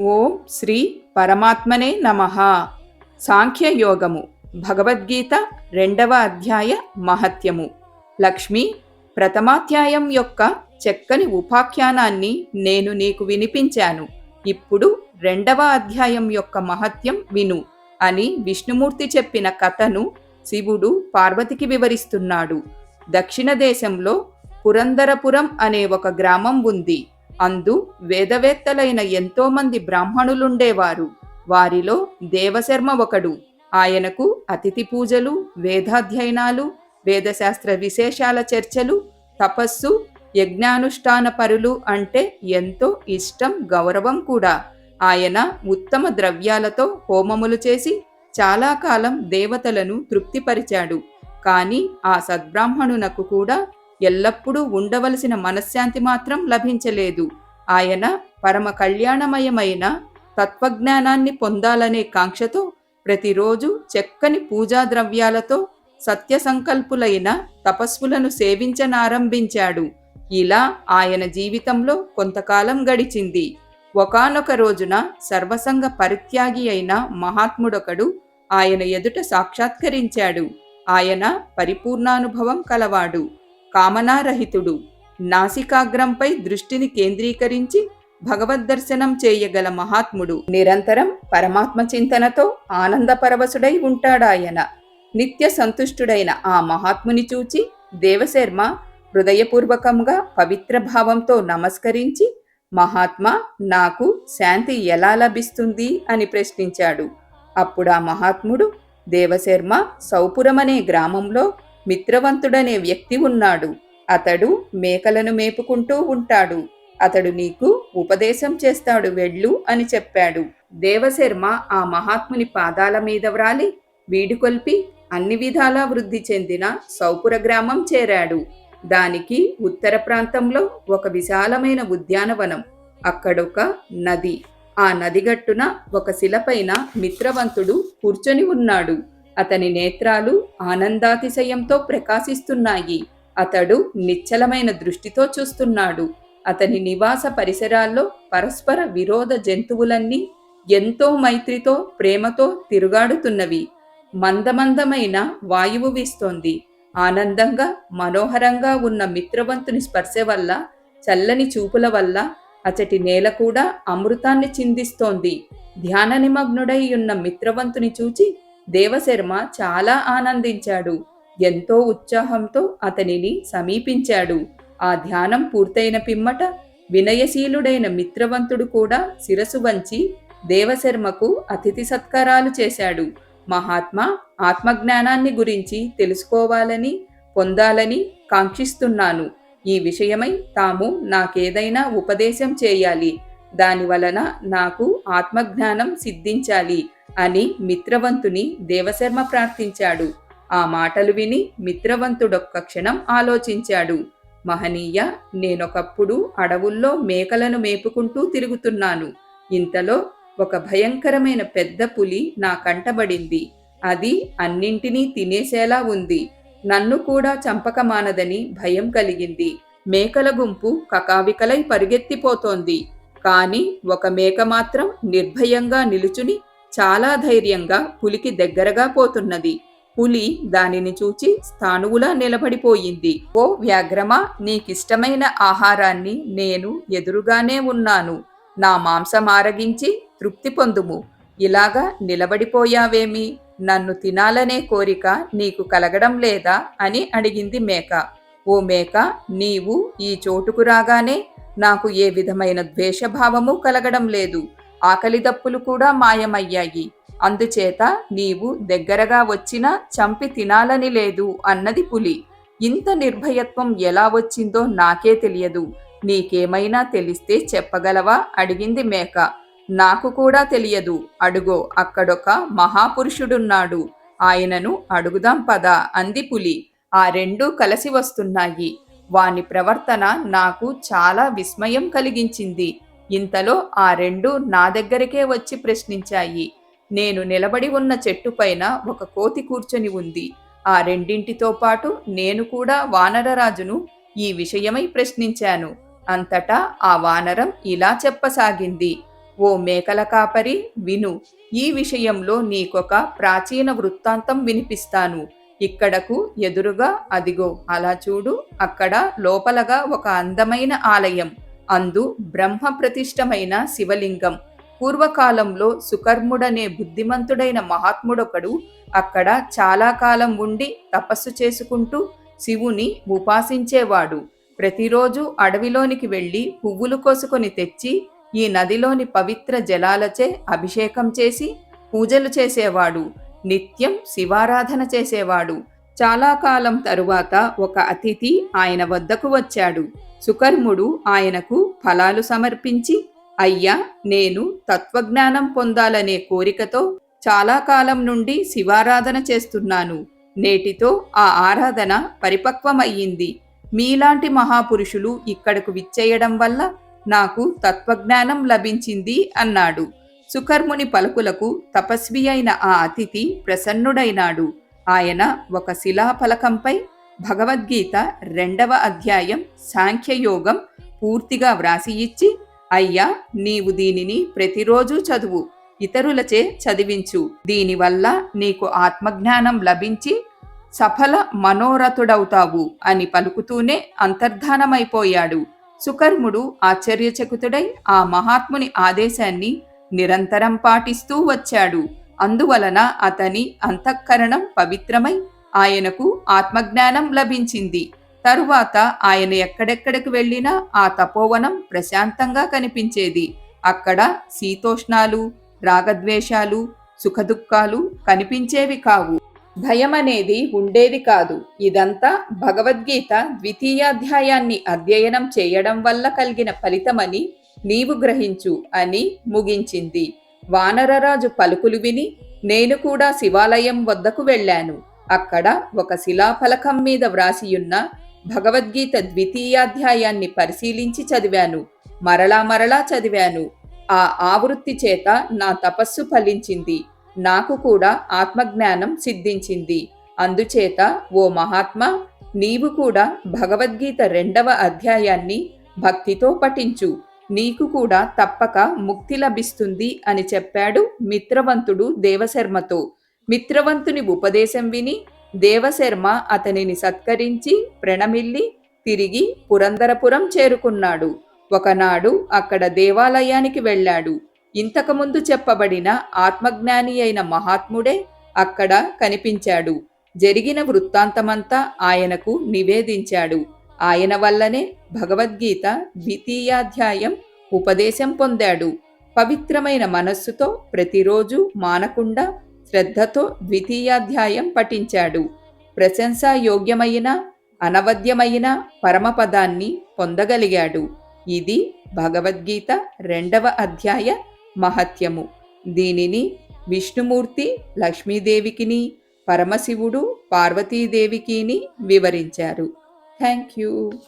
ఓం శ్రీ పరమాత్మనే నమ. సాంఖ్యయోగము భగవద్గీత రెండవ అధ్యాయ మహత్యము. లక్ష్మి ప్రథమాధ్యాయం యొక్క చక్కని ఉపాఖ్యానాన్ని నేను నీకు వినిపించాను. ఇప్పుడు రెండవ అధ్యాయం యొక్క మహత్యం విను అని విష్ణుమూర్తి చెప్పిన కథను శివుడు పార్వతికి వివరిస్తున్నాడు. దక్షిణ దేశంలో పురందరపురం అనే ఒక గ్రామం ఉంది. అందు వేదవేత్తలైన ఎంతోమంది బ్రాహ్మణులుండేవారు. వారిలో దేవశర్మ ఒకడు. ఆయనకు అతిథి పూజలు వేదాధ్యయనాలు వేదశాస్త్ర విశేషాల చర్చలు తపస్సు యజ్ఞానుష్ఠాన పరులు అంటే ఎంతో ఇష్టం గౌరవం కూడా. ఆయన ఉత్తమ ద్రవ్యాలతో హోమములు చేసి చాలా కాలం దేవతలను తృప్తిపరిచాడు. కానీ ఆ సద్బ్రాహ్మణునకు కూడా ఎల్లప్పుడూ ఉండవలసిన మనశ్శాంతి మాత్రం లభించలేదు. ఆయన పరమ కళ్యాణమయమైన తత్వజ్ఞానాన్ని పొందాలనే కాంక్షతో ప్రతిరోజు చెక్కని పూజా ద్రవ్యాలతో సత్య సంకల్పులైన తపస్సులను సేవించనారంభించాడు. ఇలా ఆయన జీవితంలో కొంతకాలం గడిచింది. ఒకనొక రోజున సర్వసంగ పరిత్యాగి అయిన మహాత్ముడొకడు ఆయన ఎదుట సాక్షాత్కరించాడు. ఆయన పరిపూర్ణానుభవం కలవాడు. కామనారహితుడు. నాసికాగ్రంపై దృష్టిని కేంద్రీకరించి భగవద్దర్శనం చేయగల మహాత్ముడు. నిరంతరం పరమాత్మ చింతనతో ఆనందపరవశుడై ఉంటాడాయన. నిత్య సంతుష్టుడైన ఆ మహాత్ముని చూచి దేవశర్మ హృదయపూర్వకంగా పవిత్ర భావంతో నమస్కరించి మహాత్మా నాకు శాంతి ఎలా లభిస్తుంది? అని ప్రశ్నించాడు. అప్పుడు ఆ మహాత్ముడు దేవశర్మ సౌపురమనే గ్రామంలో మిత్రవంతుడనే వ్యక్తి ఉన్నాడు. అతడు మేకలను మేపుకుంటూ ఉంటాడు. అతడు నీకు ఉపదేశం చేస్తాడు వెళ్ళు అని చెప్పాడు. దేవశర్మ ఆ మహాత్ముని పాదాల మీద వ్రాలి వీడుకొల్పి అన్ని విధాలా వృద్ధి చెందిన సౌపుర గ్రామం చేరాడు. దానికి ఉత్తర ప్రాంతంలో ఒక విశాలమైన ఉద్యానవనం అక్కడొక నది. ఆ నదిగట్టున ఒక శిలపైన మిత్రవంతుడు కూర్చొని ఉన్నాడు. అతని నేత్రాలు ఆనందాతిశయంతో ప్రకాశిస్తున్నాయి. అతడు నిశ్చలమైన దృష్టితో చూస్తున్నాడు. అతని నివాస పరిసరాల్లో పరస్పర విరోధ జంతువులన్నీ ఎంతో మైత్రితో ప్రేమతో తిరుగాడుతున్నవి. మందమందమైన వాయువు వీస్తోంది. ఆనందంగా మనోహరంగా ఉన్న మిత్రవంతుని స్పర్శ వల్ల చల్లని చూపుల వల్ల అచటి నేల కూడా అమృతాన్ని చిందిస్తోంది. ధ్యాన నిమగ్నుడై ఉన్న మిత్రవంతుని చూచి దేవశర్మ చాలా ఆనందించాడు. ఎంతో ఉత్సాహంతో అతనిని సమీపించాడు. ఆ ధ్యానం పూర్తయిన పిమ్మట వినయశీలుడైన మిత్రవంతుడు కూడా శిరసు వంచి దేవశర్మకు అతిథి సత్కారాలు చేశాడు. మహాత్మా ఆత్మజ్ఞానాన్ని గురించి తెలుసుకోవాలని పొందాలని కాంక్షిస్తున్నాను. ఈ విషయమై తాము నాకేదైనా ఉపదేశం చేయాలి. దాని వలన నాకు ఆత్మజ్ఞానం సిద్ధించాలి. అని మిత్రవంతుని దేవశర్మ ప్రార్థించాడు. ఆ మాటలు విని మిత్రవంతుడొక్క క్షణం ఆలోచించాడు. మహనీయ నేనొకప్పుడు అడవుల్లో మేకలను మేపుకుంటూ తిరుగుతున్నాను. ఇంతలో ఒక భయంకరమైన పెద్ద పులి నా కంటబడింది. అది అన్నింటినీ తినేసేలా ఉంది. నన్ను కూడా చంపకమానదని భయం కలిగింది. మేకల గుంపు కకావికలై పరిగెత్తిపోతోంది. కాని ఒక మేక మాత్రం నిర్భయంగా నిలుచుని చాలా ధైర్యంగా పులికి దగ్గరగా పోతున్నది. పులి దానిని చూచి స్థానువులా నిలబడిపోయింది. ఓ వ్యాఘ్రమా నీకిష్టమైన ఆహారాన్ని నేను ఎదురుగానే ఉన్నాను. నా మాంసం ఆరగించి తృప్తి పొందుము. ఇలాగా నిలబడిపోయావేమి? నన్ను తినాలనే కోరిక నీకు కలగడం లేదా? అని అడిగింది మేక. ఓ మేక నీవు ఈ చోటుకు రాగానే నాకు ఏ విధమైన ద్వేషభావము కలగడం లేదు. ఆకలి దప్పులు కూడా మాయమయ్యాయి. అందుచేత నీవు దగ్గరగా వచ్చినా చంపి తినాలని లేదు అన్నది పులి. ఇంత నిర్భయత్వం ఎలా వచ్చిందో నాకే తెలియదు. నీకేమైనా తెలిస్తే చెప్పగలవా? అడిగింది మేక. నాకు కూడా తెలియదు. అడుగో అక్కడొక మహాపురుషుడున్నాడు. ఆయనను అడుగుదాం పద అంది పులి. ఆ రెండూ కలిసి వస్తున్నాయి. వాని ప్రవర్తన నాకు చాలా విస్మయం కలిగించింది. ఇంతలో ఆ రెండు నా దగ్గరికే వచ్చి ప్రశ్నించాయి. నేను నిలబడి ఉన్న చెట్టుపైన ఒక కోతి కూర్చొని ఉంది. ఆ రెండింటితో పాటు నేను కూడా వానరరాజును ఈ విషయమై ప్రశ్నించాను. అంతటా ఆ వానరం ఇలా చెప్పసాగింది. ఓ మేకల కాపరి విను. ఈ విషయంలో నీకొక ప్రాచీన వృత్తాంతం వినిపిస్తాను. ఇక్కడకు ఎదురుగా అదిగో అలా చూడు అక్కడ లోపలగా ఒక అందమైన ఆలయం. అందు బ్రహ్మ ప్రతిష్టమైన శివలింగం. పూర్వకాలంలో సుకర్ముడనే బుద్ధిమంతుడైన మహాత్ముడొకడు అక్కడ చాలా కాలం ఉండి తపస్సు చేసుకుంటూ శివుని ఉపాసించేవాడు. ప్రతిరోజు అడవిలోనికి వెళ్ళి పువ్వులు కోసుకొని తెచ్చి ఈ నదిలోని పవిత్ర జలాలచే అభిషేకం చేసి పూజలు చేసేవాడు. నిత్యం శివారాధన చేసేవాడు. చాలా కాలం తరువాత ఒక అతిథి ఆయన వద్దకు వచ్చాడు. సుకర్ముడు ఆయనకు ఫలాలు సమర్పించి అయ్యా నేను తత్వజ్ఞానం పొందాలనే కోరికతో చాలా కాలం నుండి శివారాధన చేస్తున్నాను. నేటితో ఆ ఆరాధన పరిపక్వమయ్యింది. మీలాంటి మహాపురుషులు ఇక్కడకు విచ్చేయడం వల్ల నాకు తత్వజ్ఞానం లభించింది అన్నాడు. సుకర్ముని పలుకులకు తపస్వి అయిన ఆ అతిథి ప్రసన్నుడైనాడు. ఆయన ఒక శిలాఫలకంపై భగవద్గీత రెండవ అధ్యాయం సాంఖ్యయోగం పూర్తిగా వ్రాసి ఇచ్చి అయ్యా నీవు దీనిని ప్రతిరోజు చదువు ఇతరులచే చదివించు. దీనివల్ల నీకు ఆత్మజ్ఞానం లభించి సఫల మనోరథుడవుతావు అని పలుకుతూనే అంతర్ధానమైపోయాడు. సుకర్ముడు ఆశ్చర్యచకుతుడై ఆ మహాత్ముని ఆదేశాన్ని నిరంతరం పాటిస్తూ వచ్చాడు. అందువలన అతని అంతఃకరణం పవిత్రమై ఆయనకు ఆత్మజ్ఞానం లభించింది. తరువాత ఆయన ఎక్కడెక్కడికి వెళ్ళినా ఆ తపోవనం ప్రశాంతంగా కనిపించేది. అక్కడ శీతోష్ణాలు రాగద్వేషాలు సుఖదుఖాలు కనిపించేవి కావు. భయం అనేది ఉండేది కాదు. ఇదంతా భగవద్గీత ద్వితీయాధ్యాయాన్ని అధ్యయనం చేయడం వల్ల కలిగిన ఫలితమని నీవు గ్రహించు అని ముగించింది. వానరరాజు పలుకులు విని నేను కూడా శివాలయం వద్దకు వెళ్ళాను. అక్కడ ఒక శిలాఫలకం మీద వ్రాసియున్న భగవద్గీత ద్వితీయాధ్యాయాన్ని పరిశీలించి చదివాను. మరలా మరలా చదివాను. ఆ ఆవృత్తి చేత నా తపస్సు ఫలించింది. నాకు కూడా ఆత్మజ్ఞానం సిద్ధించింది. అందుచేత ఓ మహాత్మా నీవు కూడా భగవద్గీత రెండవ అధ్యాయాన్ని భక్తితో పఠించు. నీకు కూడా తప్పక ముక్తి లభిస్తుంది అని చెప్పాడు మిత్రవంతుడు దేవశర్మతో. మిత్రవంతుని ఉపదేశం విని దేవశర్మ అతనిని సత్కరించి ప్రణమిల్లి తిరిగి పురంధరపురం చేరుకున్నాడు. ఒకనాడు అక్కడ దేవాలయానికి వెళ్ళాడు. ఇంతకుముందు చెప్పబడిన ఆత్మజ్ఞాని అయిన మహాత్ముడే అక్కడ కనిపించాడు. జరిగిన వృత్తాంతమంతా ఆయనకు నివేదించాడు. ఆయన వల్లనే భగవద్గీత ద్వితీయాధ్యాయం ఉపదేశం పొందాడు. పవిత్రమైన మనస్సుతో ప్రతిరోజు మానకుండా శ్రద్ధతో ద్వితీయాధ్యాయం పఠించాడు. ప్రశంసాయోగ్యమైన అనవద్యమైన పరమపదాన్ని పొందగలిగాడు. ఇది భగవద్గీత రెండవ అధ్యాయ మహత్యము. దీనిని విష్ణుమూర్తి లక్ష్మీదేవికిని పరమశివుడు పార్వతీదేవికిని వివరించారు. thank you.